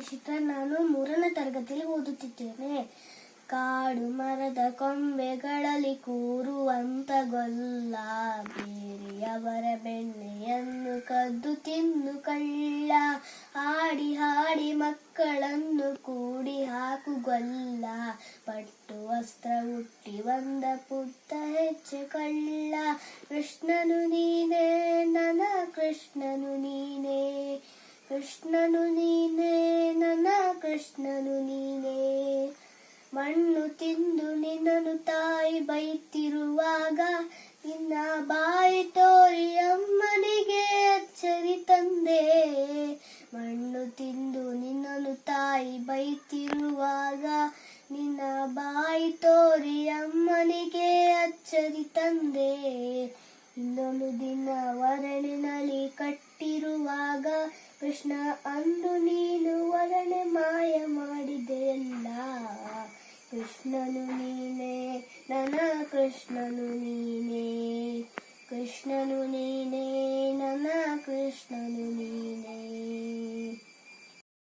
ನಿಶಿತ ನಾನು ಮೂರನೇ ತರಗತಿಯಲ್ಲಿ ಓದುತ್ತಿದ್ದೇನೆ. ಕಾಡು ಮರದ ಕೊಂಬೆಗಳಲ್ಲಿ ಕೂರುವಂತ ಗೊಲ್ಲ, ಬೇರೆಯವರ ಬೆಣ್ಣೆಯನ್ನು ಕದ್ದು ತಿನ್ನು ಕಳ್ಳ, ಹಾಡಿ ಹಾಡಿ ಮಕ್ಕಳನ್ನು ಕೂಡಿ ಹಾಕು ಗೊಲ್ಲ, ಪಟ್ಟು ವಸ್ತ್ರ ಹುಟ್ಟಿ ಬಂದ ಪುಟ್ಟ ಹೆಚ್ಚು ಕಳ್ಳ, ಕೃಷ್ಣನು ನೀನೇ, ನನ ಕೃಷ್ಣನು ನೀನೇ, ಕೃಷ್ಣನು ಕೃಷ್ಣನು ನೀನೇ ಮಣ್ಣು ತಿಂದು ನಿನ್ನನು ತಾಯಿ ಬೈತಿರುವಾಗ ನಿನ್ನ ಬಾಯಿ ತೋರಿ ಅಮ್ಮನಿಗೆ ಅಚ್ಚರಿ ತಂದೆ. ಮಣ್ಣು ತಿಂದು ನಿನ್ನನು ತಾಯಿ ಬೈತಿರುವಾಗ ನಿನ್ನ ಬಾಯಿ ತೋರಿ ಅಮ್ಮನಿಗೆ ಅಚ್ಚರಿ ತಂದೆ. ಕೃಷ್ಣ, ಅಂದು ನೀನು ಒಡನೆ ಮಾಯ ಮಾಡಿದೆಯಲ್ಲ ಕೃಷ್ಣನು ನೀನೇ, ನನ್ನ ಕೃಷ್ಣನು ನೀನೇ. ಕೃಷ್ಣನು ನೀನೇ, ನನ್ನ ಕೃಷ್ಣನು ನೀನೇ